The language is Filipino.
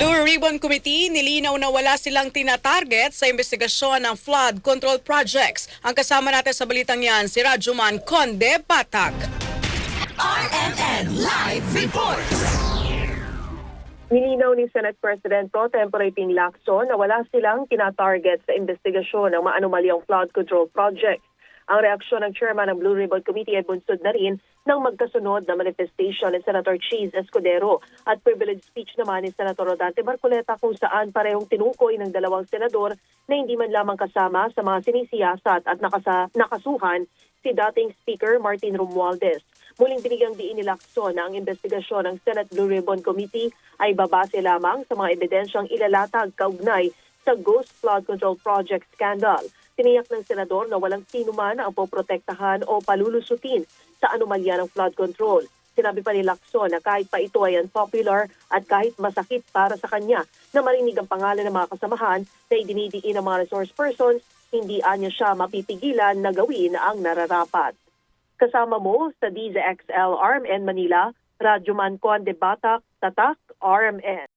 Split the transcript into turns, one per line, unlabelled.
Blue Ribbon Committee nilinaw na wala silang tinatarget sa investigasyon ng flood control projects. Ang kasama natin sa balitang yan, si Rajuman Conde Batak.
RMN Live Reports.
Nilinaw ni Senate President Pro Tempore Ping Lacson na wala silang tinatarget sa investigasyon ng maanumalyang flood control project. Ang reaksyon ng chairman ng Blue Ribbon Committee ay bunsod na rin ng magkasunod na manifestation ni Senator Cheese Escudero at privilege speech naman ni Senator Rodante Marcoleta kung saan parehong tinukoy ng dalawang senador na hindi man lamang kasama sa mga sinisiyasat at nakasa, nakasuhan si dating Speaker Martin Romualdez. Muling binigyang diin ni Lacson na ang investigasyon ng Senate Blue Ribbon Committee ay babase lamang sa mga ebidensyang ilalatag kaugnay sa Ghost Flood Control Project scandal. Tiniyak ng senador na walang sino man ang poprotektahan o palulusutin sa anomalya ng flood control. Sinabi pa ni Lacson na kahit pa ito ay unpopular at kahit masakit para sa kanya na marinig ang pangalan ng mga kasamahan na idinidiin ng mga resource persons, hindi anya siya mapipigilan na gawin ang nararapat. Kasama mo sa DZXL RMN Manila, Radyo Man Conde Batak, Tatak, RMN.